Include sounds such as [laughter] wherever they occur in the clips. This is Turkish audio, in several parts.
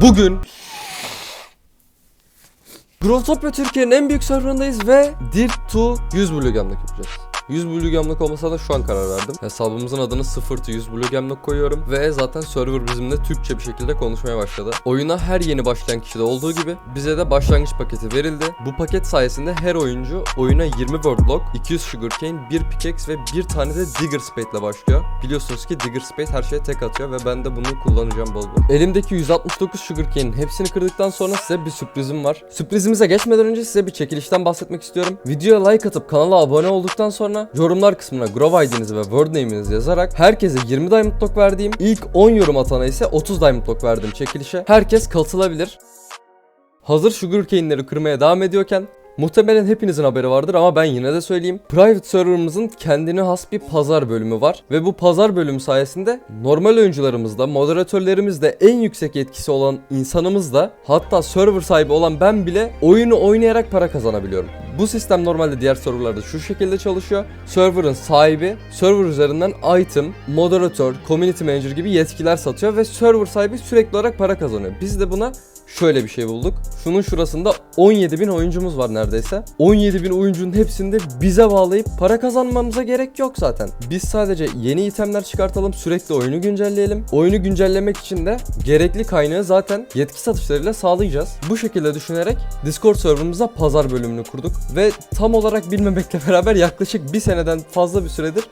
Bugün Growtopia Türkiye'nin en büyük serverındayız ve Dirt 2 100 Blue yapacağız. 100 Blue Gemlock olmasa da şu an karar verdim. Hesabımızın adını 0 to 100 Blue Gemlock koyuyorum ve zaten server bizimle Türkçe bir şekilde konuşmaya başladı. Oyuna her yeni başlayan kişide olduğu gibi bize de başlangıç paketi verildi. Bu paket sayesinde her oyuncu oyuna 20 Word Block, 200 Sugarcane, 1 Pickaxe ve bir tane de Digger Spade ile başlıyor. Biliyorsunuz ki Digger Spade her şeye tek atıyor ve ben de bunu kullanacağım bol bol. Elimdeki 169 Sugarcane'in hepsini kırdıktan sonra size bir sürprizim var. Sürprizimize geçmeden önce size bir çekilişten bahsetmek istiyorum. Videoya like atıp kanala abone olduktan sonra yorumlar kısmına Grove ID'nizi ve Word name'inizi yazarak herkese 20 Diamond Block verdiğim, ilk 10 yorum atana ise 30 Diamond Block verdiğim çekilişe herkes katılabilir. Hazır sugarcane'leri kırmaya devam ediyorken Muhtemelen hepinizin haberi vardır ama ben yine de söyleyeyim. Private server'ımızın kendine has bir pazar bölümü var ve bu pazar bölümü sayesinde normal oyuncularımızda, moderatörlerimizde en yüksek etkisi olan insanımız da hatta server sahibi olan ben bile oyunu oynayarak para kazanabiliyorum. Bu sistem normalde diğer serverlarda şu şekilde çalışıyor. Server'ın sahibi server üzerinden item, moderatör, community manager gibi yetkiler satıyor ve server sahibi sürekli olarak para kazanıyor. Biz de buna şöyle bir şey bulduk. Şunun şurasında 17.000 oyuncumuz var neredeyse. 17.000 oyuncunun hepsinde bize bağlayıp para kazanmamıza gerek yok zaten. Biz sadece yeni itemler çıkartalım, sürekli oyunu güncelleyelim. Oyunu güncellemek için de gerekli kaynağı zaten yetki satışlarıyla sağlayacağız. Bu şekilde düşünerek Discord serverımıza pazar bölümünü kurduk ve tam olarak bilmemekle [laughs] beraber yaklaşık bir seneden fazla bir süredir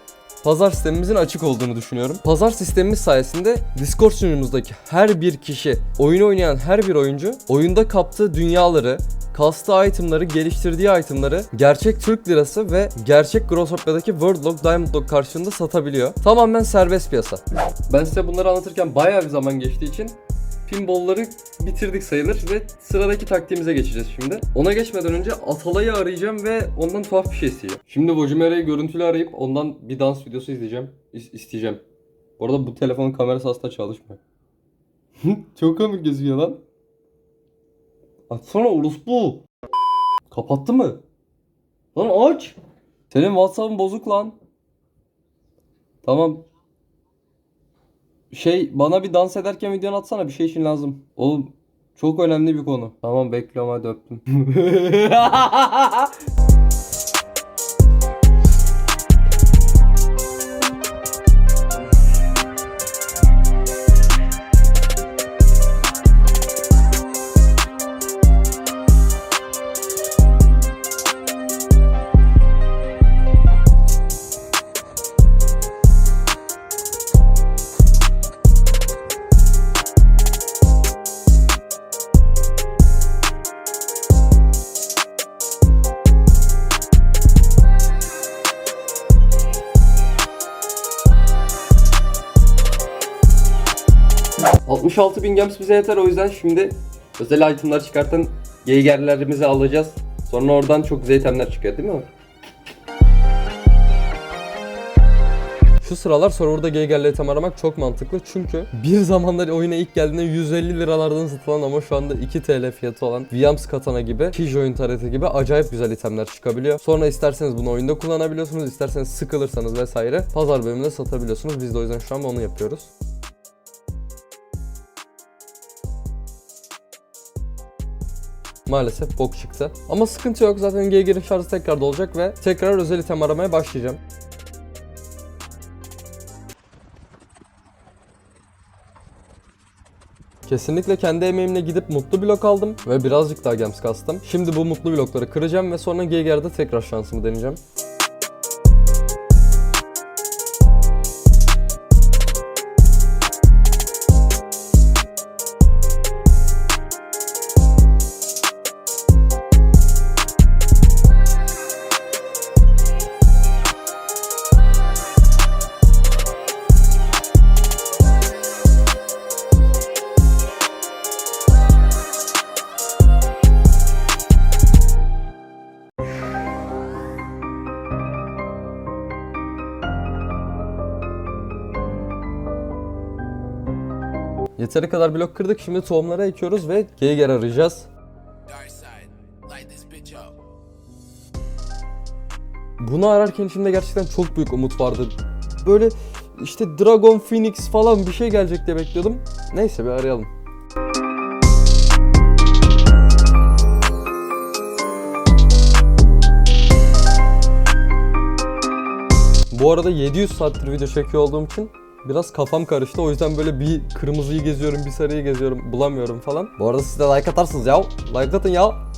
pazar sistemimizin açık olduğunu düşünüyorum. Pazar sistemimiz sayesinde Discord sunucumuzdaki her bir kişi, oyun oynayan her bir oyuncu oyunda kaptığı dünyaları, kastığı itemları, geliştirdiği itemları gerçek Türk lirası ve gerçek Growtopia'daki World Lock, Diamond Lock karşılığında satabiliyor. Tamamen serbest piyasa. Ben size bunları anlatırken bayağı bir zaman geçtiği için pinball'ları bitirdik sayılır ve sıradaki taktiğimize geçeceğiz şimdi. Ona geçmeden önce Atalay'ı arayacağım ve ondan tuhaf bir şey isteyeceğim. Şimdi Vojimera'yı görüntülü arayıp ondan bir dans videosu izleyeceğim. İs- isteyeceğim. Bu arada bu telefonun kamerası asla çalışmıyor. [laughs] Çok komik gözüküyor lan. Açsana orospu. Kapattı mı? Lan aç. Senin WhatsApp'ın bozuk lan. Tamam. Şey bana bir dans ederken videonu atsana bir şey için lazım. Oğlum çok önemli bir konu. Tamam bekliyorum hadi öptüm. [laughs] ...66 bin gems bize yeter o yüzden şimdi... ...özel itemler çıkartan... ...geygerlerimizi alacağız. Sonra oradan çok güzel itemler çıkıyor değil mi? Şu sıralar serverda geygerli item aramak çok mantıklı çünkü bir zamanlar oyuna ilk geldiğinde 150 liralardan satılan ama şu anda 2 TL fiyatı olan Viams Katana gibi, Kijoin tareti gibi acayip güzel itemler çıkabiliyor. Sonra isterseniz bunu oyunda kullanabiliyorsunuz, isterseniz sıkılırsanız vesaire pazar bölümünde satabiliyorsunuz. Biz de o yüzden şu an onu yapıyoruz. Maalesef bok çıktı. Ama sıkıntı yok zaten Geyger'in şarjı tekrar dolacak ve tekrar özel item aramaya başlayacağım. Kesinlikle kendi emeğimle gidip mutlu blok aldım ve birazcık daha gems kastım. Şimdi bu mutlu blokları kıracağım ve sonra Geyger'de tekrar şansımı deneyeceğim. Yeteri kadar blok kırdık. Şimdi tohumları ekiyoruz ve Geiger arayacağız. Bunu ararken içimde gerçekten çok büyük umut vardı. Böyle işte Dragon Phoenix falan bir şey gelecek diye bekliyordum. Neyse bir arayalım. Bu arada 700 saattir video çekiyor olduğum için biraz kafam karıştı. O yüzden böyle bir kırmızıyı geziyorum, bir sarıyı geziyorum, bulamıyorum falan. Bu arada siz de like atarsınız ya. Like atın ya.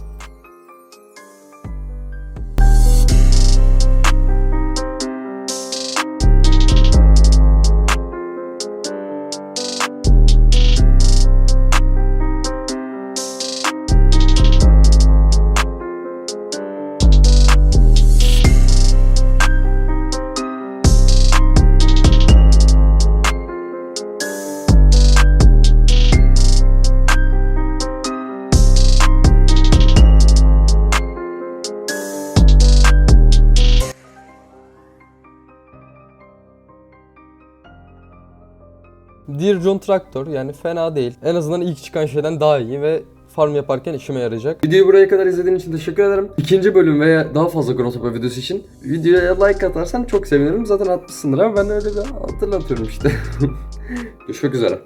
Dear John Tractor yani fena değil. En azından ilk çıkan şeyden daha iyi ve farm yaparken işime yarayacak. Videoyu buraya kadar izlediğin için teşekkür ederim. İkinci bölüm veya daha fazla Growtopa videosu için videoya like atarsan çok sevinirim. Zaten atmışsındır ama ben öyle bir hatırlatıyorum işte. [laughs] Görüşmek üzere.